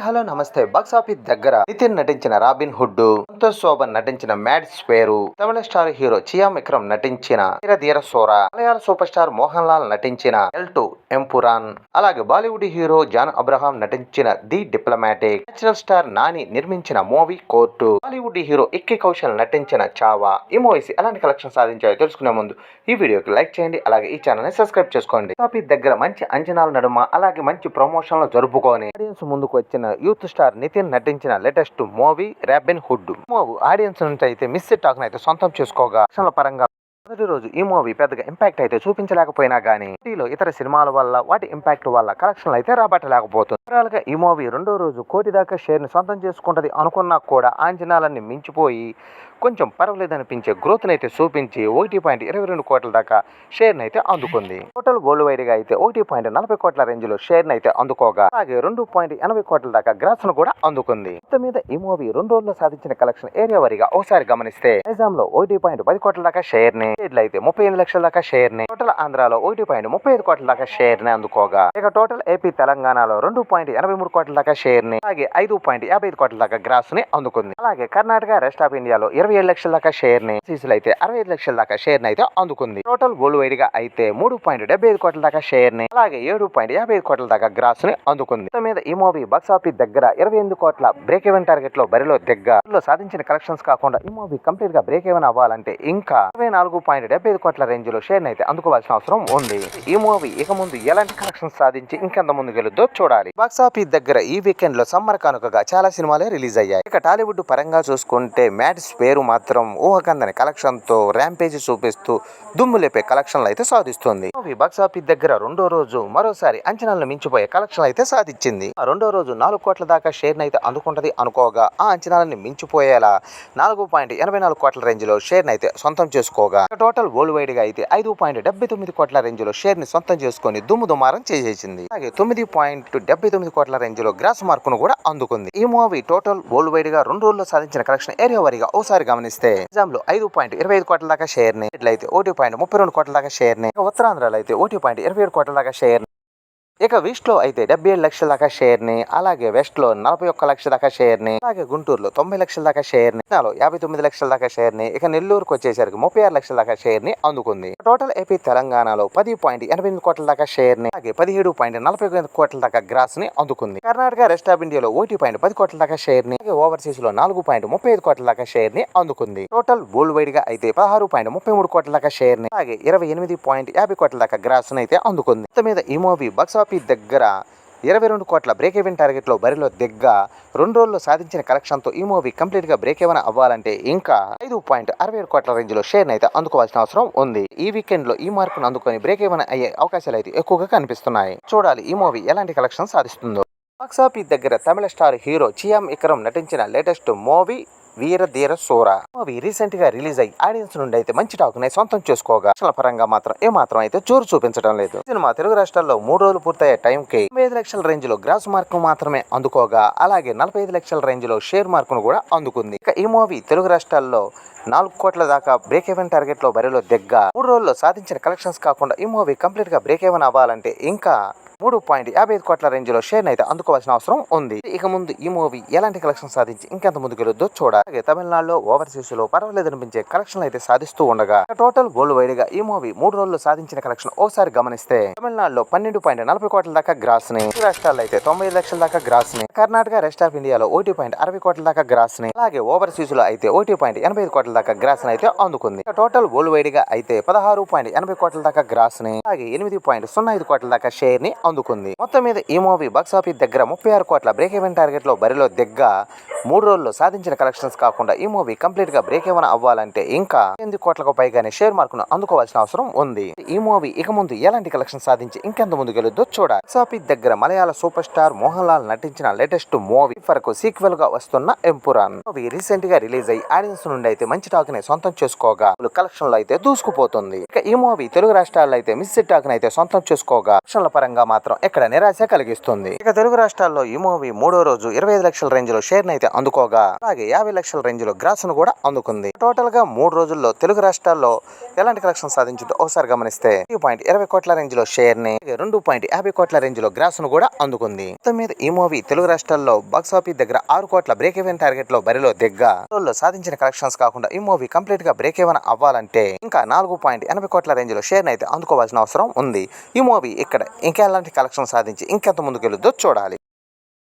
Hello నమస్తే. Box office దగ్గర నితిన్ నటించిన రాబిన్ హుడ్ సంతోష్ శోభన్ నటించిన mad square Tamil star hero Chiyaan Vikram నటించిన ధీర ధీర సోరా మలయాళ సూపర్ స్టార్ మోహన్ లాల్ నటించిన ఎల్ టు ఎంపురాన్ అలాగే బాలీవుడ్ హీరో జాన్ అబ్రహాం నటించిన the diplomatic natural star Nani నిర్మించిన movie court Bollywood hero Vicky Kaushal నటించిన చావా. ఈ మూవీస్ ఎలాంటి కలెక్షన్ సాధించాయో తెలుసుకునే ముందు ఈ వీడియోకి లైక్ చేయండి అలాగే ఈ ఛానల్ని సబ్స్క్రైబ్ చేసుకోండి. ఆఫీస్ దగ్గర మంచి అంచనాల నడుమ అలాగే మంచి ప్రమోషన్లు జరుపుకొని ఆడియన్స్ ముందుకు వచ్చిన యూత్ స్టార్ నితిన్ నటించిన latest movie Robin Hood. Movie audience నుంచి అయితే మిస్ టాక్ అయితే సొంతం చేసుకోగా పరంగా మొదటి రోజు ఈ మూవీ పెద్దగా ఇంపాక్ట్ అయితే చూపించలేకపోయినా గానీ లో ఇతర సినిమాల వల్ల వాటి ఇంపాక్ట్ వల్ల కలెక్షన్లు అయితే రాబట్టలేకపోతుంది. ఓవరాల్గా ఈ మూవీ రెండో రోజు కోటి దాకా షేర్ని సొంతం చేసుకుంటది అనుకున్నా కూడా అంచనాలన్నీ మించిపోయి కొంచెం పర్వాలేదు అనిపించే గ్రోత్ అయితే చూపించి ఒకటి పాయింట్ ఇరవై రెండు కోట్ల దాకా షేర్ అయితే అందుకుంది. టోటల్ వరల్డ్ వైడ్గా అయితే ఒకటి పాయింట్ నలభై కోట్ల రేంజ్లో షేర్ అయితే అందుకోగా. అలాగే రెండు పాయింట్ ఎనభై కోట్ల దాకా గ్రాస్ను కూడా అందుకుంది. మొత్తం మీద ఈ మూవీ రెండు రోజుల్లో సాధించిన కలెక్షన్ ఏరియా వారీగా ఒకసారి గమనిస్తే నైజాం లో ఒకటి పాయింట్ పది కోట్ల దాకా షేర్ని అయితే ముప్పై ఎనిమిది లక్షల దాకా షేర్ని టోటల్ ఆంధ్రాలో ఒకటి పాయింట్ ముప్పై ఐదు కోట్ల దాకా షేర్ని అందుకోగా. ఇక టోటల్ ఏపీ తెలంగాణలో రెండు పాయింట్ ఎనభై మూడు కోట్ల దాకా షేర్ని అలాగే ఐదు పాయింట్ యాభై ఐదు కోట్ల దాకా గ్రాస్ని అందుకుంది. అలాగే కర్ణాటక రెస్ట్ ఆఫ్ ఇండియాలో ఇరవై ఏడు లక్షల దాకా షేర్ని సీసీలు అయితే అరవై ఐదు లక్షల దాకా షేర్ని అయితే అందుకుంది. టోటల్ గోల్డ్ వైడ్గా అయితే మూడు పాయింట్ డెబ్బై ఐదు కోట్ల దాకా షేర్ని అలాగే ఏడు పాయింట్ యాభై ఐదు కోట్ల దాకా గ్రాస్ని అందుకుంది. మీద ఈ మూవీ బాక్స్ ఆఫీస్ దగ్గర ఇరవై ఎనిమిది కోట్ల బ్రేక్ ఈవెన్ టార్గెట్లో బరిలో దగ్గర సాధించిన కలెక్షన్స్ కాకుండా ఈ మూవీ కంప్లీట్గా బ్రేక్ ఈవెన్ అవ్వాలంటే ఇంకా ఇరవై నాలుగు పాయింట్ డెబ్బై ఐదు కోట్ల రేంజ్లో షేర్ అయితే అందుకోవాల్సిన అవసరం ఉంది. ఈ మూవీ ఇక ముందు ఎలాంటి కలెక్షన్స్ సాధించి ఇంకెంత ముందు గెలుద్దో చూడాలి. బాక్స్ ఆఫీస్ దగ్గర ఈ వీకెండ్లో సమ్మర్ కానుకగా చాలా సినిమాలే రిలీజ్ అయ్యాయి. ఇక టాలీవుడ్ పరంగా చూసుకుంటే మ్యాట్స్ పేరు మాత్రం ఊహకందని కలెక్షన్తో ర్యాంపేజ్ చూపిస్తూ దుమ్ము లేపే కలెక్షన్లు అయితే సాధిస్తుంది. మూవీ బాక్సాఫీస్ దగ్గర రెండో రోజు మరోసారి అంచనాలను మించిపోయే కలెక్షన్ అయితే సాధించింది. ఆ రెండో రోజు నాలుగు కోట్ల దాకా షేర్ అయితే అందుకుంటది అనుకోగా ఆ అంచనాలని మించిపోయేలా నాలుగు పాయింట్ ఎనభై నాలుగు కోట్ల రేంజ్లో షేర్ అయితే సొంతం చేసుకోగా. టోటల్ వరల్డ్ వైడ్గా అయితే ఐదు పాయింట్ డెబ్బై తొమ్మిది కోట్ల రేంజ్లో షేర్ని సొంతం చేసుకొని దుమ్ము దుమారం చేసేసింది. అలాగే తొమ్మిది పాయింట్ డెబ్బై తొమ్మిది కోట్ల రేంజ్లో గ్రాస్ మార్కును కూడా అందుకుంది. ఈ మూవీ టోటల్ వరల్డ్ వైడ్గా రెండు రోజుల్లో సాధించిన కలెక్షన్ ఏరియా వారిగా ఒకసారి గమనిస్తే నిజాంలో ఐదు పాయింట్ ఇరవై ఐదు కోట్ల దాకా షేర్ని ఇట్లయితే ఒకటి పాయింట్ ముప్పై రెండు కోట్ల దాకా షేర్ని ఉత్తరాంధ్రలో అయితే ఒకటి పాయింట్ ఇరవై ఏడు కోట్ల దాకా షేర్ ఇక ఈస్ట్లో అయితే డెబ్బై ఏడు లక్షల దాకా షేర్ని అలాగే వెస్ట్లో నలభై ఒక్క లక్షల దాకా షేర్ని అలాగే గుంటూరులో తొంభై లక్షల దాకా షేర్ని యాభై తొమ్మిది లక్షల దాకా షేర్ని ఇక నెల్లూరుకు వచ్చేసరికి ముప్పై ఆరు లక్షల దాకా షేర్ని అందుకుంది. టోటల్ ఏపీ తెలంగాణలో పది పాయింట్ ఎనభై ఎనిమిది కోట్ల దాకా షేర్ని అలాగే పదిహేడు పాయింట్ నలభై ఎనిమిది కోట్ల దాకా గ్రాస్ని అందుకుంది. కర్ణాటక రెస్ట్ ఆఫ్ ఇండియాలో ఒకటి పాయింట్ పది కోట్ల దాకా షేర్ని అలాగే ఓవర్సీస్లో నాలుగు పాయింట్ ముప్పై ఐదు కోట్ల దాకా షేర్ని అందుకుంది. టోటల్ వరల్డ్ వైడ్గా అయితే పదహారు పాయింట్ ముప్పై మూడు కోట్ల దాకా షేర్ని అలాగే ఇరవై ఎనిమిది పాయింట్ యాభై కోట్ల దాకా గ్రాస్ని అయితే అందుకుంది. మొత్తం మీద ఈ మూవీ బక్స్ ఆఫీస్ దగ్గర ఇరవై రెండు కోట్ల బ్రేక్ ఈవెన్ టార్గెట్లో బరిలో దిగ్గ రెండు రోజుల్లో సాధించిన కలెక్షన్తో ఈ మూవీ కంప్లీట్గా బ్రేక్ ఈవెన్ అవ్వాలంటే ఇంకా ఐదు పాయింట్ అరవై ఏడు కోట్ల రేంజ్లో షేర్ అయితే అందుకోవాల్సిన అవసరం ఉంది. ఈ వీకెండ్లో ఈ మార్కును అందుకొని బ్రేక్ ఈవెన్ అయ్యే అవకాశాలు అయితే ఎక్కువగా కనిపిస్తున్నాయి. చూడాలి ఈ మూవీ ఎలాంటి కలెక్షన్ సాధిస్తుందో. బాక్సాఫీస్ దగ్గర తమిళ స్టార్ హీరో చియామ్ ఇక్రమ్ నటించిన latest movie Veera Dheera Soora. Movie రీసెంట్గా రిలీజ్ అయ్యి ఆడియన్స్ నుండి అయితే మంచి టాక్ని సొంతం చేసుకోగా. అసలు పరంగా మాత్రం ఏమాత్రం అయితే చోరు చూపించడం లేదు. సినిమా తెలుగు రాష్ట్రాల్లో మూడు రోజులు పూర్తయ్యే టైం కి ఐదు లక్షల రేంజ్లో గ్రాస్ మార్క్ మాత్రమే అందుకోగా అలాగే నలభై ఐదు లక్షల రేంజ్లో షేర్ మార్కును కూడా అందుకుంది. ఇక ఈ మూవీ తెలుగు రాష్ట్రాల్లో నాలుగు కోట్ల దాకా బ్రేక్ ఈవెన్ టార్గెట్లో బరిలో దిగ్గా మూడు రోజుల్లో సాధించిన కలెక్షన్స్ కాకుండా ఈ మూవీ కంప్లీట్గా బ్రేక్ ఈవెన్ అవ్వాలంటే ఇంకా మూడు పాయింట్ యాభై ఐదు కోట్ల రేంజ్లో షేర్ అయితే అందుకోవాల్సిన అవసరం ఉంది. ఇక ముందు ఈ మూవీ ఎలాంటి కలెక్షన్ సాధించి ఇంకెంత ముందుకు వెళ్ళొద్దో చూడాలి తమిళనాడులో ఓవర్సీస్లో పర్వాలేదు అనిపించే కలెక్షన్ అయితే సాధిస్తూ ఉండగా టోటల్ వరల్డ్ వైడ్గా ఈ మూవీ మూడు రోజుల్లో సాధించిన కలెక్షన్ ఒకసారి గమనిస్తే తమిళనాడులో పన్నెండు పాయింట్ నలభై కోట్ల దాకా గ్రాస్ని రాష్ట్రాల్లో అయితే తొంభై లక్షల దాకా గ్రాస్ని కర్ణాటక రెస్ట్ ఆఫ్ ఇండియాలో ఒకటి పాయింట్ అరవై కోట్ల దాకా గ్రాస్ని అలాగే ఓవర్సీస్లో అయితే ఒకటి పాయింట్ ఎనభై ఐదు కోట్ల దాకా గ్రాస్ని అయితే అందుకుంది. టోటల్ వరల్డ్ వైడ్గా అయితే పదహారు పాయింట్ ఎనభై కోట్ల దాకా గ్రాస్ని అలాగే ఎనిమిది పాయింట్ సున్నా ఐదు కోట్ల దాకా షేర్ని అందుకుంది. మొత్తం మీద ఈ మూవీ బాక్సాఫీస్ దగ్గర ముప్పై ఆరు కోట్ల బ్రేక్ ఈవెన్ టార్గెట్లో బరిలో దిగ్గ మూడు రోజుల్లో సాధించిన కలెక్షన్స్ కాకుండా ఈ మూవీ కంప్లీట్గా బ్రేక్ ఈవెన్ అవ్వాలంటే ఇంకా ఎనిమిది కోట్లకు పైగానే షేర్ మార్కును అందుకోవాల్సిన అవసరం ఉంది. ఈ మూవీ ఇక ముందు ఎలాంటి కలెక్షన్ సాధించి ఇంకెంత ముందు గెలుద్దో చూడాలి. బాక్సాఫీస్ దగ్గర మలయాళ సూపర్ స్టార్ మోహన్ లాల్ నటించిన లేటెస్ట్ మూవీ వరకు సీక్వెల్గా వస్తున్న ఎంపురాన్ మూవీ రీసెంట్గా రిలీజ్ అయ్యి ఆడియన్స్ నుండి అయితే మంచి టాక్ని సొంతం చేసుకోగా. కలెక్షన్లో అయితే దూసుకుపోతుంది. ఇక ఈ మూవీ తెలుగు రాష్ట్రాల్లో అయితే మిస్ టాక్ని అయితే సొంతం చేసుకోగా. కలెక్షన్ల పరంగా మాత్రం మాత్రం ఇక్కడ నిరాశ కలిగిస్తుంది. ఇక తెలుగు రాష్ట్రాల్లో ఈ మూవీ మూడో రోజు ఇరవై ఐదు లక్షల రేంజ్లో షేర్ అయితే అందుకోగా. అలాగే యాభై లక్షల రేంజ్లో గ్రాస్ను కూడా అందుకుంది. టోటల్గా మూడు రోజుల్లో తెలుగు రాష్ట్రాల్లో ఎలాంటి కలెక్షన్ సాధించుంటే ఒకసారి గమనిస్తే పాయింట్ ఇరవై కోట్ల రేంజ్లో షేర్ని రెండు పాయింట్ యాభై కోట్ల రేంజ్లో గ్రాస్ను కూడా అందుకుంది. మొత్తం మీద ఈ మూవీ తెలుగు రాష్ట్రాల్లో బాక్స్ ఆఫీస్ దగ్గర ఆరు కోట్ల బ్రేక్ ఈవెన్ టార్గెట్లో బరిలో దిగ్గా. సాధించిన కలెక్షన్స్ కాకుండా ఈ మూవీ కంప్లీట్గా బ్రేక్ ఈవెన్ అవ్వాలంటే ఇంకా నాలుగు పాయింట్ ఎనభై కోట్ల రేంజ్లో షేర్ అయితే అందుకోవాల్సిన అవసరం ఉంది. ఈ మూవీ ఇక్కడ ఇంకా ఎలాంటి కలెక్షన్ సాధించి ఇంకెంత ముందుకెళ్ళుద్దో చూడాలి.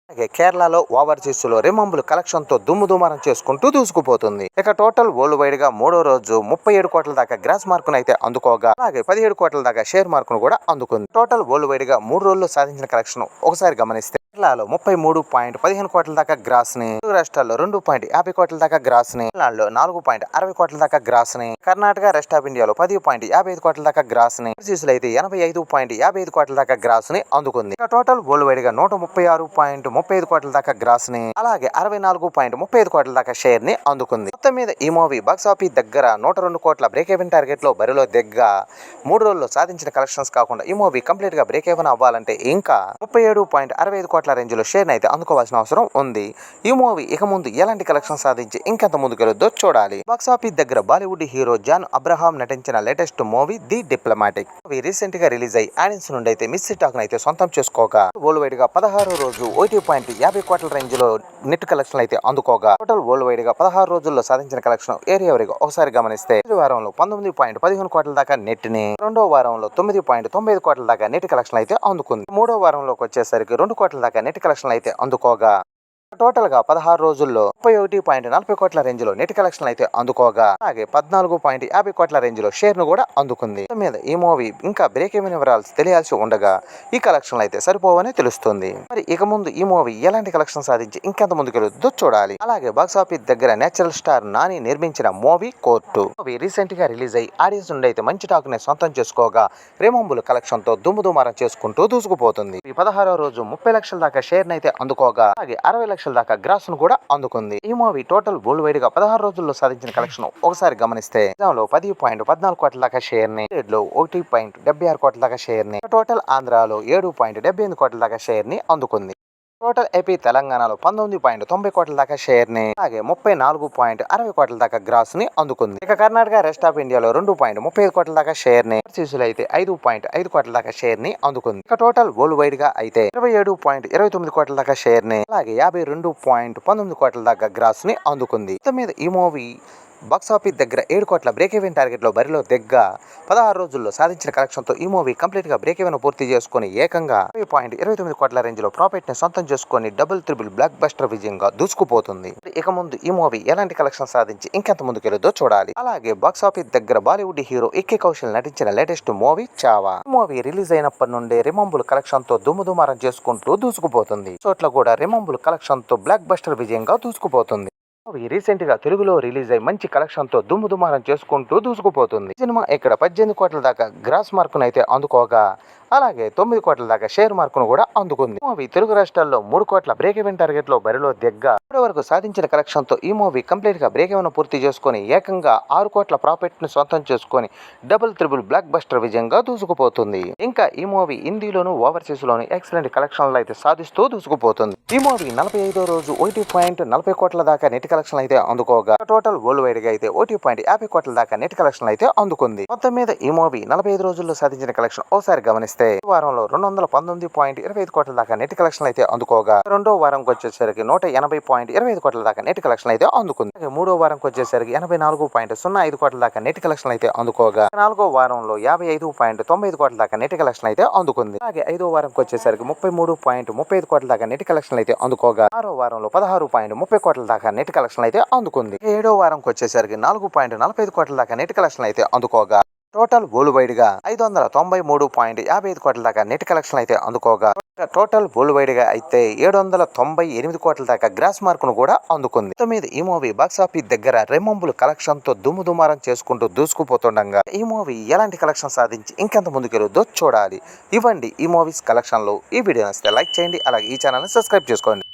అలాగే కేరళలో ఓవర్సీస్లో లో కలెక్షన్తో దుమ్ముదుమారం దుమ్ము దుమారం చేసుకుంటూ దూసుకుపోతుంది. ఇక టోటల్ వరల్డ్ వైడ్గా మూడో రోజు ముప్పై ఏడు కోట్ల దాకా గ్రాస్ మార్కును అయితే అందుకోగా అలాగే పదిహేడు కోట్ల దాకా షేర్ మార్కును కూడా అందుకుంది. టోటల్ వరల్డ్ వైడ్గా మూడు రోజుల్లో సాధించిన కలెక్షన్ ఒకసారి గమనిస్తే కేరళలో ముప్పై మూడు పాయింట్ పదిహేను కోట్ల దాకా గ్రాస్ని తెలుగు రాష్ట్రాల్లో రెండు పాయింట్ యాభై కోట్ల దాకా గ్రాస్ని తమిళనాడులో నాలుగు పాయింట్ అరవై కోట్ల దాకా గ్రాస్ని కర్ణాటక రెస్ట్ ఆఫ్ ఇండియాలో పది పాయింట్ యాభై ఐదు కోట్ల దాకా గ్రాస్ని ఓవర్సీస్లో అయితే ఎనభై ఐదు పాయింట్ యాభై ఐదు కోట్ల దాకా గ్రాస్ని అందుకుంది. ఇక టోటల్ వరల్డ్ వైడ్గా నూట ముప్పై ఆరు పాయింట్ ముప్పై ఐదు కోట్ల దాకా గ్రాస్ని అలాగే అరవై నాలుగు పాయింట్ ముప్పై ఐదు కోట్ల దాకా షేర్ని అందుకుంది. మొత్తం మీద ఈ మూవీ బాక్స్ ఆఫీస్ దగ్గర నూట రెండు కోట్ల బ్రేక్ ఈవెన్ టార్గెట్లో బరిలో దగ్గర మూడు రోజుల్లో సాధించిన కలెక్షన్స్ కాకుండా ఈ మూవీ కంప్లీట్గా బ్రేక్ ఈవెన్ అవ్వాలంటే ఇంకా ముప్పై ఏడు పాయింట్ అరవై ఐదు కోట్ల రేంజ్లో షేర్ అయితే అందుకోవాల్సిన అవసరం ఉంది. ఈ మూవీ ఇక ముందు ఎలాంటి కలెక్షన్ సాధించి ఇంకెంత ముందుకెళ్ళొద్దో చూడాలి. బాక్సాఫీస్ దగ్గర బాలీవుడ్ హీరో జాన్ అబ్రహాం నటించిన latest movie the diplomatic. Movie రీసెంట్గా రిలీజ్ అయ్యి ఆడియన్స్ నుండి అయితే మిస్ టాక్ అయితే సొంతం చేసుకోగా వరల్డ్ వైడ్గా పదహారు రోజు ఒకటి పాయింట్ యాభై కోట్ల రేంజ్లో నెట్ కలెక్షన్ అయితే అందుకోగా టోటల్ వరల్డ్ వైడ్గా పదహారు రోజుల్లో సాధించిన కలెక్షన్ ఏరియా వరకు ఒకసారి గమనిస్తే మొదటి వారంలో పంతొమ్మిది పాయింట్ పదిహేను కోట్ల దాకా నెట్ని రెండో వారంలో తొమ్మిది పాయింట్ తొంభై కోట్ల దాకా నెట్ కలెక్షన్ అయితే అందుకుంది. మూడో వారంలోకి వచ్చేసరికి రెండు కోట్ల దాకా నెట్ కలెక్షన్లు అయితే అందుకోగా టోటల్గా పదహారు రోజుల్లో ముప్పై ఒకటి పాయింట్ నలభై కోట్ల రేంజ్లో నెట్ కలెక్షన్ అయితే అందుకోగా అలాగే పద్నాలుగు పాయింట్ యాభై కోట్ల రేంజ్లో షేర్ను కూడా అందుకుంది. మీద ఈ మూవీ ఇంకా బ్రేక్ ఏమైనా వివరాలు తెలియాల్సి ఉండగా ఈ కలెక్షన్లు అయితే సరిపోవని తెలుస్తుంది. మరి ఇక ముందు ఈ మూవీ ఎలాంటి కలెక్షన్ సాధించి ఇంకెంత ముందుకెళ్ళొద్దో చూడాలి. అలాగే బాక్స్ ఆఫీస్ దగ్గర నేచురల్ స్టార్ నాని నిర్మించిన మూవీ కోర్టు. మూవీ రీసెంట్గా రిలీజ్ అయ్యి ఆడియన్స్ నుండి అయితే మంచి టాక్ని సొంతం చేసుకోగా రేమంబుల్ కలెక్షన్తో దుమ్ము దుమారం చేసుకుంటూ దూసుకుపోతుంది. ఈ పదహారో రోజు ముప్పై లక్షల దాకా షేర్ అయితే అందుకోగా అలాగే అరవై లక్షల దాకా గ్రాస్ను కూడా అందుకుంది. ఈ మూవీ టోటల్ వరల్డ్ వైడ్గా పదహారు రోజుల్లో సాధించిన కలెక్షన్. ఒకసారి గమనిస్తే లో పది పాయింట్ పద్నాలుగు కోట్ల దాకా షేర్ని లో ఒకటి పాయింట్ డెబ్బై ఆరు కోట్ల దాకా షేర్ని టోటల్ ఆంధ్రాలో ఏడు పాయింట్ డెబ్బై ఎనిమిది కోట్ల దాకా షేర్ని అందుకుంది. టోటల్ ఏపీ తెలంగాణలో పంతొమ్మిది పాయింట్ తొంభై కోట్ల దాకా షేర్ని అలాగే ముప్పై నాలుగు పాయింట్ అరవై కోట్ల దాకా గ్రాస్ని అందుకుంది. ఇక కర్ణాటక రెస్ట్ ఆఫ్ ఇండియాలో రెండు పాయింట్ ముప్పై ఐదు కోట్ల దాకా షేర్ని అయితే ఐదు పాయింట్ ఐదు కోట్ల దాకా షేర్ని అందుకుంది. ఇక టోటల్ వరల్డ్ వైడ్గా అయితే ఇరవై ఏడు పాయింట్ ఇరవై తొమ్మిది కోట్ల దాకా షేర్ని అలాగే యాభై రెండు పాయింట్ పంతొమ్మిది కోట్ల దాకా గ్రాస్ని అందుకుంది మీద ఈ మూవీ బాక్సాఫీస్ దగ్గర ఏడు కోట్ల బ్రేక్ ఈవెన్ టార్గెట్లో బరిలో దగ్గ పదహారు రోజుల్లో సాధించిన కలెక్షన్తో ఈ మూవీ కంప్లీట్గా బ్రేక్ ఈవెన్ పూర్తి చేసుకుని ఏకంగా ఇరవై పాయింట్ ఇరవై తొమ్మిది కోట్ల రేంజ్లో ప్రాఫిట్ని సొంతం చేసుకుని డబుల్ త్రిబుల్ బ్లాక్ బస్టర్ విజయంగా దూసుకుపోతుంది. ఇక ముందు ఈ మూవీ ఎలాంటి కలెక్షన్ సాధించి ఇంకెంత ముందుకెళ్ళదో చూడాలి. అలాగే బాక్సాఫీస్ దగ్గర బాలీవుడ్ హీరో ఇక్కి కౌశల్ నటించిన లేటెస్ట్ మూవీ చావా ఈ మూవీ రిలీజ్ అయినప్పటి నుండి రిమంబుల్ కలెక్షన్తో దుమ్ము దుమారం చేసుకుంటూ దూసుకుపోతుంది. చోట్ల కూడా రిమంబుల్ కలెక్షన్తో బ్లాక్ బస్టర్ విజయంగా దూసుకుపోతుంది. మూవీ రీసెంట్గా తెలుగులో రిలీజ్ అయి మంచి కలెక్షన్తో దుమ్ము దుమారం చేసుకుంటూ దూసుకుపోతుంది. సినిమా ఇక్కడ పద్దెనిమిది కోట్ల దాకా గ్రాస్ మార్కును అయితే అందుకోగా అలాగే తొమ్మిది కోట్ల దాకా షేర్ మార్కును కూడా అందుకుంది. మూవీ తెలుగు రాష్ట్రాల్లో మూడు కోట్ల బ్రేక్ ఈవెన్ టార్గెట్లో బరిలో దిగ్గ ఇప్పటి వరకు సాధించిన కలెక్షన్తో ఈ మూవీ కంప్లీట్గా బ్రేక్ ఈవెన్ పూర్తి చేసుకొని ఏకంగా ఆరు కోట్ల ప్రాఫిట్ను సొంతం చేసుకొని డబుల్ త్రిబుల్ బ్లాక్ బస్టర్ విజయంగా దూసుకుపోతుంది. ఇంకా ఈ మూవీ హిందీలోను ఓవర్సీస్ లోను ఎక్సలెంట్ కలెక్షన్లు అయితే సాధిస్తూ దూసుకుపోతుంది. ఈ మూవీ నలభై ఐదో రోజు ఒకటి పాయింట్ నలభై కోట్ల దాకా నెట్ కలెక్షన్ అయితే అందుకోగా. టోటల్ వరల్డ్ వైడ్గా అయితే ఒకటి పాయింట్ యాభై కోట్ల దాకా నెట్ కలెక్షన్ అయితే అందుకుంది. మొత్తం మీద ఈ మూవీ నలభై ఐదు రోజుల్లో సాధించిన కలెక్షన్ ఓసారి గమనిస్తే ఈ వారంలో రెండు వందల పంతొమ్మిది పాయింట్ ఇరవై ఐదు కోట్ల దాకా నెట్ కలెక్షన్ అయితే అందుకోగా. రెండో వారంకి వచ్చేసరికి నూట ఎనభై పాయింట్ ఇరవై ఐదు కోట్ల దాకా నెట్ కలెక్షన్ అయితే అందుకుంది. మూడో వారంకి వచ్చేసరికి ఎనభై నాలుగు పాయింట్ సున్నా ఐదు కోట్ల దాకా నెట్ కలెక్షన్ అయితే అందుకోగా. నాలుగో వారంలో యాభై ఐదు పాయింట్ తొంభై ఐదు కోట్ల దాకా నెట్ కలెక్షన్ అయితే అందుకుంది. అలాగే ఐదో వారంకి వచ్చేసరికి ముప్పై మూడు పాయింట్ ముప్పై ఐదు కోట్ల దాకా నెట్ కలెక్షన్ అయితే అందుకోగా. ఆరో వారంలో పదహారు పాయింట్ ముప్పై కోట్ల దాకా నెట్ కలెక్షన్ అయితే అందుకుంది. ఏడో వారంకి వచ్చేసరికి నాలుగు పాయింట్ నలభై ఐదు కోట్ల దాకా నెట్ కలెక్షన్ అయితే అందుకోగా. టోటల్ వరల్డ్ వైడ్గా ఐదు వందల తొంభై మూడు పాయింట్ యాభై ఐదు కోట్ల దాకా నెట్ కలెక్షన్ అయితే అందుకోగా. టోటల్ వరల్డ్ వైడ్గా అయితే ఏడు వందల తొంభై ఎనిమిది కోట్ల దాకా గ్రాస్ మార్క్ను కూడా అందుకుంది. తొమ్మిది ఈ మూవీ బాక్స్ ఆఫీస్ దగ్గర రెమంబుల్ కలెక్షన్తో దుమ్ము దుమారం చేసుకుంటూ దూసుకుపోతుండగా ఈ మూవీ ఎలాంటి కలెక్షన్ సాధించి ఇంకెంత ముందుకెళ్ళొద్దో చూడాలి. ఇవ్వండి ఈ మూవీస్ కలెక్షన్లు. ఈ వీడియో నచ్చితే లైక్ చేయండి అలాగే ఈ ఛానల్ సబ్స్క్రైబ్ చేసుకోండి.